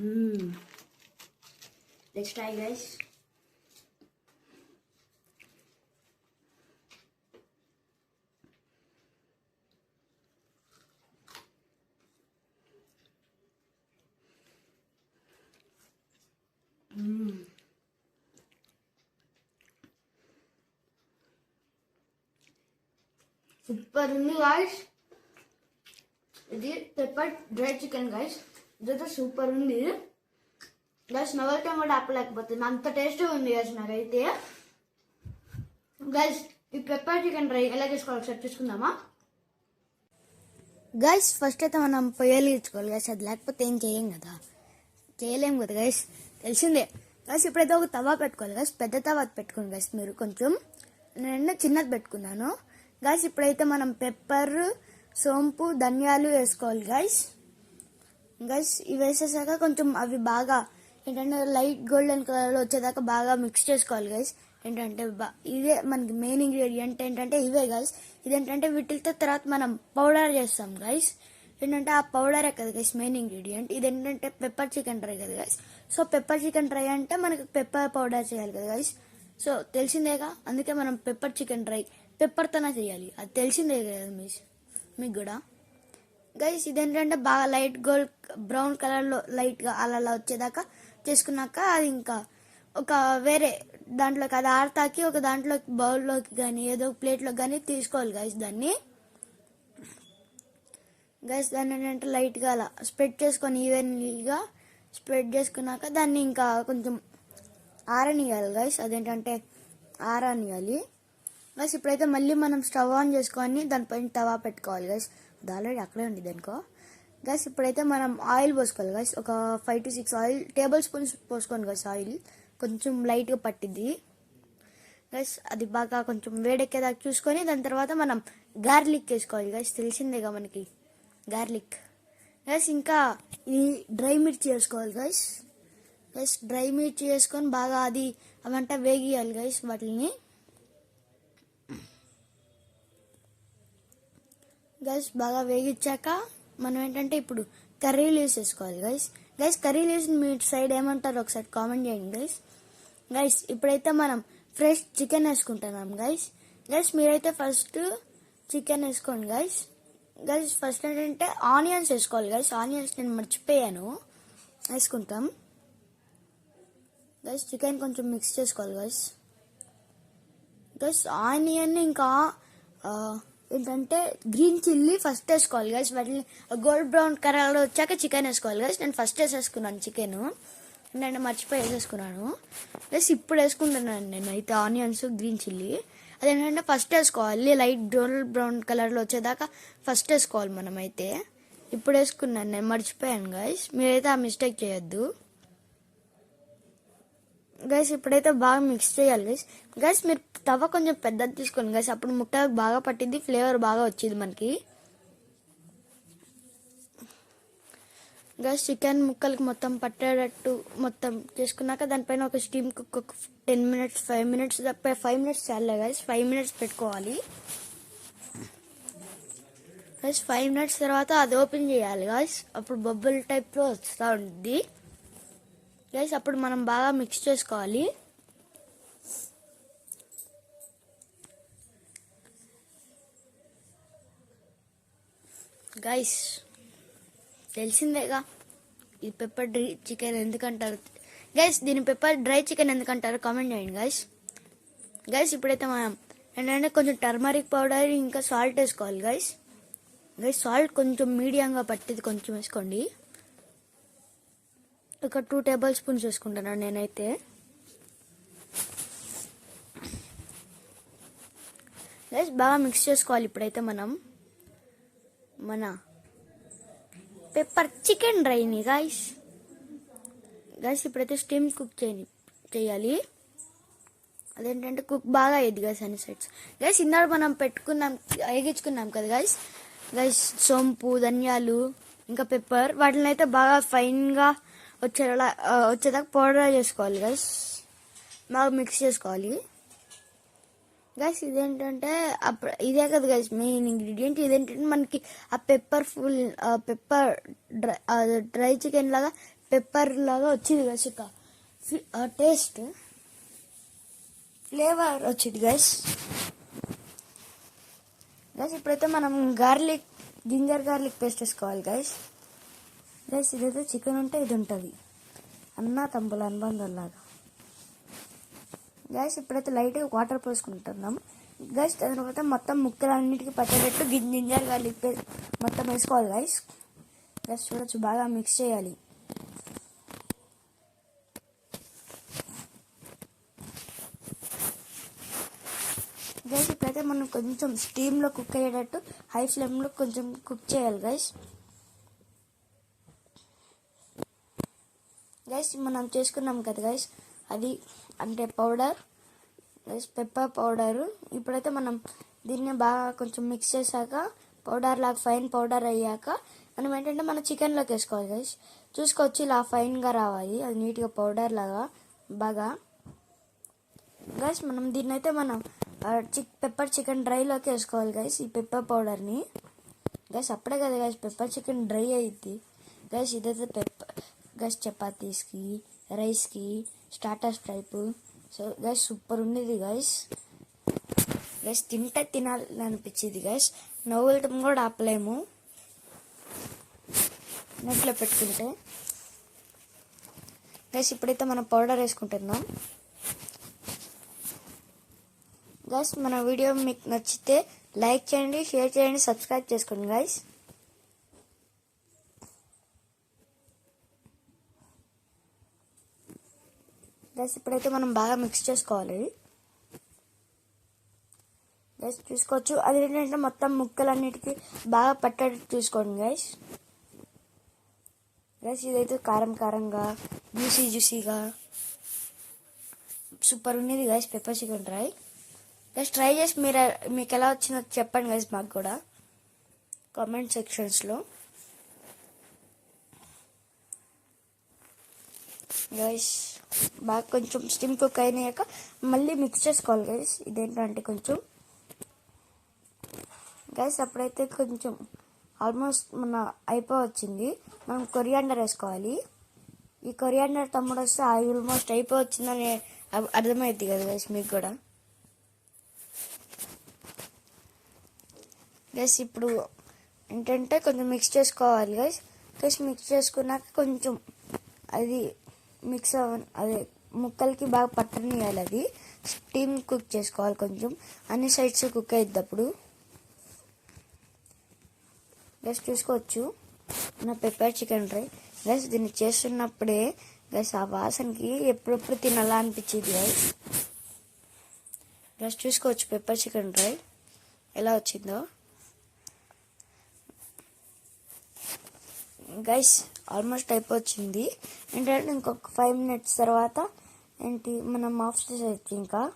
Mm. Let's try guys. Mm. Super guys. Pepper dried chicken guys. ఇదైతే super ఉంది. Guys నవ్వుతాం కూడా ఆపలేకపోతుంది అంత టేస్ట్ ఉంది గైస్ నాకైతే. గైస్ ఈ పెప్పర్ చికెన్ ఫ్రై ఎలా చేసుకోవాలి సెట్ చేసుకుందామా? గైస్ ఫస్ట్ అయితే మనం పొయ్యలు ఇచ్చుకోవాలి గైస్ అది లేకపోతే ఏం చేయం కదా. చేయలేం కదా గైస్ తెలిసిందే. గైస్ ఇప్పుడైతే ఒక తవా పెట్టుకోవాలి గైస్ పెద్ద తవా పెట్టుకోండి గైస్ మీరు కొంచెం. నేను చిన్నది పెట్టుకున్నాను. గైస్ ఇప్పుడైతే మనం పెప్పర్ సోంపు ధనియాలు వేసుకోవాలి గైస్ గైస్ ఇవి వేసేసాక కొంచెం అవి బాగా ఏంటంటే లైట్ గోల్డెన్ కలర్లో వచ్చేదాకా బాగా మిక్స్ చేసుకోవాలి గైస్ ఏంటంటే ఇదే మనకి మెయిన్ ఇంగ్రీడియంట్ ఏంటంటే ఇవే గైస్ ఇదేంటంటే వీటితో తర్వాత మనం పౌడర్ చేస్తాం గైస్ ఏంటంటే ఆ పౌడరే కదా గైస్ మెయిన్ ఇంగ్రీడియంట్ ఇది ఏంటంటే పెప్పర్ చికెన్ డ్రై కదా guys so pepper chicken dry అంటే మనకి పెప్పర్ పౌడర్ చేయాలి కదా గైస్ సో తెలిసిందేగా అందుకే మనం పెప్పర్ చికెన్ డ్రై పెప్పర్తోనే చేయాలి. అది తెలిసిందే కదా మిస్ మీకు కూడా? గైస్ ఇదేంటంటే బాగా లైట్ గోల్డ్ బ్రౌన్ కలర్లో లైట్గా అలా అలా వచ్చేదాకా చేసుకున్నాక అది ఇంకా ఒక వేరే దాంట్లోకి అది ఆడతాకి ఒక దాంట్లోకి బౌల్లోకి కానీ ఏదో ప్లేట్లోకి కానీ తీసుకోవాలి గైస్ దాన్ని. గైస్ దాన్ని ఏంటంటే లైట్గా అలా స్ప్రెడ్ చేసుకొని ఈవెన్లీగా స్ప్రెడ్ చేసుకున్నాక దాన్ని ఇంకా కొంచెం ఆరనియాలి గైస్ అదేంటంటే ఆరనియాలి గైస్ ఇప్పుడైతే మళ్ళీ మనం స్టవ్ ఆన్ చేసుకొని దానిపైన తవా పెట్టుకోవాలి గైస్ అది ఆల్రెడీ అక్కడే ఉంది దానికో. గైస్ ఇప్పుడైతే మనం ఆయిల్ పోసుకోవాలి. గైస్ ఒక five to six oil tablespoons పోసుకోండి గైస్ ఆయిల్. కొంచెం లైట్గా పట్టిద్ది. గైస్ అది బాగా కొంచెం వేడెక్కేదాకా చూసుకొని దాని తర్వాత మనం గార్లిక్ వేసుకోవాలి. గైస్ తెలిసిందేగా మనకి గార్లిక్ గైస్ ఇంకా ఈ డ్రై మిర్చి వేసుకోవాలి గైస్ గైస్ డ్రై మిర్చి వేసుకొని బాగా అది అవంతా వేగియాలి గైస్ వాటిని. గైస్ బాగా వేగించాక మనం ఏంటంటే ఇప్పుడు కర్రీ లీవ్స్ వేసుకోవాలి గైస్ గైస్ కర్రీ లీవ్స్ మీ సైడ్ ఏమంటారు ఒకసారి కామెంట్ చేయండి గైస్ గైస్ ఇప్పుడైతే మనం ఫ్రెష్ చికెన్ వేసుకుంటున్నాం గైస్ గైస్ మీరైతే ఫస్ట్ చికెన్ వేసుకోండి గైస్ గైస్ ఫస్ట్ ఏంటంటే ఆనియన్స్ వేసుకోవాలి గైస్ ఆనియన్స్ నేను మర్చిపోయాను. వేసుకుంటాం. గైస్ చికెన్ కొంచెం మిక్స్ చేసుకోవాలి గైస్ గైస్ ఆనియన్ ఇంకా ఏంటంటే గ్రీన్ చిల్లీ ఫస్ట్ వేసుకోవాలి గైస్ వాటిని గోల్డ్ బ్రౌన్ కలర్ వచ్చాక చికెన్ వేసుకోవాలి గైస్ నేను ఫస్ట్ వేసేసుకున్నాను చికెన్. నేను మర్చిపోయి వేసేసుకున్నాను. ప్లస్ ఇప్పుడు వేసుకుంటున్నాను నేను అయితే ఆనియన్స్ గ్రీన్ చిల్లీ. అదేంటంటే ఫస్ట్ వేసుకోవాలి. లైట్ గోల్డ్ బ్రౌన్ కలర్లో వచ్చేదాకా ఫస్ట్ వేసుకోవాలి మనం అయితే ఇప్పుడు వేసుకున్నాను నేను మర్చిపోయాను గైస్ మీరైతే ఆ మిస్టేక్ చేయొద్దు. గైస్ ఇప్పుడైతే బాగా మిక్స్ చేయాలి గైస్ గైస్ మీరు తవ కొంచెం పెద్దది తీసుకోండి గైస్ అప్పుడు ముక్కలకు బాగా పట్టింది ఫ్లేవర్ బాగా వచ్చింది మనకి. గైస్ చికెన్ ముక్కలకి మొత్తం పట్టేటట్టు మొత్తం చేసుకున్నాక దానిపైన ఒక స్టీమ్ కుక్ ఒక ten minutes five minutes five minutes చాలే గైస్ ఫైవ్ మినిట్స్ పెట్టుకోవాలి. గైస్ ఫైవ్ మినిట్స్ తర్వాత అది ఓపెన్ చేయాలి గైస్ అప్పుడు బొబ్బుల్ టైప్లో వస్తూ ఉంటుంది గైస్ అప్పుడు మనం బాగా మిక్స్ చేసుకోవాలి. గైస్ తెలిసిందేగా? ఈ పెప్పర్ డ్రై చికెన్ ఎందుకంటారు? గైస్ దీని పెప్పర్ డ్రై చికెన్ ఎందుకంటారు? కామెంట్ చేయండి గైస్ గైస్ ఇప్పుడైతే మనం ఏంటంటే కొంచెం టర్మరిక్ పౌడర్ ఇంకా సాల్ట్ వేసుకోవాలి గైస్ గైస్ సాల్ట్ కొంచెం మీడియంగా పట్టింది కొంచెం వేసుకోండి. ఒక టూ టేబుల్ స్పూన్స్ వేసుకుంటాను నేనైతే. గైస్ బాగా మిక్స్ చేసుకోవాలి ఇప్పుడైతే మనం. మన పెప్పర్ చికెన్ డ్రైని గైస్ గైస్ ఇప్పుడైతే స్టీమ్ కుక్ చేయని చేయాలి. అదేంటంటే కుక్ బాగా అయ్యేది గైస్ అన్ని సైడ్స్ గైస్ ఇందాక మనం పెట్టుకున్నాం వేగించుకున్నాం కదా గైస్ గైస్ సోంపు ధనియాలు ఇంకా పెప్పర్ వాటిని అయితే బాగా ఫైన్గా వచ్చేలా వచ్చేదాకా పౌడర్ చేసుకోవాలి గైస్ బాగా మిక్స్ చేసుకోవాలి. గైస్ ఇదేంటంటే అప్పుడు ఇదే కదా గైస్ మెయిన్ ఇంగ్రీడియంట్ ఇదేంటంటే మనకి ఆ pepper full pepper dry dry chicken లాగా పెప్పర్ లాగా వచ్చింది గైస్ ఇక. టేస్ట్ ఫ్లేవర్ వచ్చింది గైస్ గైస్ ఇప్పుడైతే మనం గార్లిక్ జింజర్ గార్లిక్ పేస్ట్ వేసుకోవాలి గైస్ గైస్ ఇదైతే చికెన్ ఉంటే ఇది ఉంటుంది. అన్న తమ్ముల అనుబంధం లాగా గైస్ ఇప్పుడైతే లైట్గా వాటర్ పోసుకుంటున్నాం. గైస్ తర్వాత మొత్తం ముక్కలన్నిటికీ పట్టేటట్టు గిన్ జింజర్ మొత్తం వేసుకోవాలి గైస్ గైస్ చూడొచ్చు బాగా మిక్స్ చేయాలి. గైస్ ఇప్పుడైతే మనం కొంచెం స్టీమ్లో కుక్ అయ్యేటట్టు హై ఫ్లేమ్లో కొంచెం కుక్ చేయాలి గైస్ గైస్ మనం చేసుకున్నాం కదా గైస్ అది అంటే పౌడర్ గైస్ పెప్పర్ పౌడరు ఇప్పుడైతే మనం దీన్ని బాగా కొంచెం మిక్స్ చేశాక పౌడర్ లాగా ఫైన్ పౌడర్ అయ్యాక మనం ఏంటంటే మన చికెన్లోకి వేసుకోవాలి గైస్ చూసుకోవచ్చు ఇలా ఫైన్గా రావాలి. అది నీట్గా పౌడర్ లాగా బాగా. గైస్ మనం దీన్ని అయితే మనం చిక్ పెప్పర్ చికెన్ డ్రైలోకి వేసుకోవాలి గైస్ ఈ పెప్పర్ పౌడర్ని గైస్ అప్పుడే కదా గైస్ పెప్పర్ చికెన్ డ్రై అయ్యిద్ది గైస్ ఇదైతే పెప్పర్ గస్ చపాతీస్కి రైస్కి starters type so guys super ఉండేది గైస్ గైస్ తింటే తినాలి అనిపించింది గైస్ నవ్వులటం కూడా ఆపలేము. నోట్లో పెట్టుకుంటే. గైస్ ఇప్పుడైతే మనం పౌడర్ వేసుకుంటున్నాం. గైస్ మన వీడియో మీకు నచ్చితే లైక్ చేయండి షేర్ చేయండి సబ్స్క్రైబ్ చేసుకోండి గైస్ గైస్ ఇప్పుడైతే మనం బాగా మిక్స్ చేసుకోవాలి. గైస్ చూసుకోవచ్చు. అది ఏంటంటే మొత్తం ముక్కలన్నిటికీ బాగా పట్టేటట్టు చూసుకోండి గైస్ గైస్ ఇదైతే కారం కారంగా జ్యూసీ జ్యూసీగా సూపర్ ఉండేది guys pepper chicken dry guys try చేసి మీరు మీకు ఎలా వచ్చిందో చెప్పండి గైస్ మాకు కూడా. కామెంట్ సెక్షన్స్లో గైస్ బాగా కొంచెం స్టిమ్ కుక్ అయినాక మళ్ళీ మిక్స్ చేసుకోవాలి గైస్ ఇదేంటంటే కొంచెం. గైస్ అప్పుడైతే కొంచెం ఆల్మోస్ట్ మన అయిపోవచ్చింది. మనం కొరియాండర్ వేసుకోవాలి. ఈ కొరియాండర్ తమ్ముడు వస్తే ఆల్మోస్ట్ అయిపోవచ్చిందని అర్థ- అర్థమైద్ది కదా గైస్ మీకు కూడా. గైస్ ఇప్పుడు ఏంటంటే కొంచెం మిక్స్ చేసుకోవాలి గైస్ గైస్ మిక్స్ చేసుకున్నాక కొంచెం అది మిక్స్ అవ్వ అదే ముక్కలకి బాగా పట్టనియాలి అది. స్టీమ్ కుక్ చేసుకోవాలి కొంచెం. అన్ని సైడ్స్ కుక్ అయ్యిద్ది అప్పుడు. గైస్ చూసుకోవచ్చు. నా పెప్పర్ చికెన్ డ్రై గైస్ దీన్ని చేస్తున్నప్పుడే గైస్ ఆ వాసనకి ఎప్పుడెప్పుడు తినాలా అనిపించింది గైస్. గైస్ చూసుకోవచ్చు పెప్పర్ చికెన్ డ్రై ఎలా వచ్చిందో. గైస్ ఆల్మోస్ట్ అయిపోయింది ఏంటంటే ఇంకొక ఫైవ్ మినిట్స్ తర్వాత ఏంటి మనం ఆఫ్ చేసేది ఇంకా.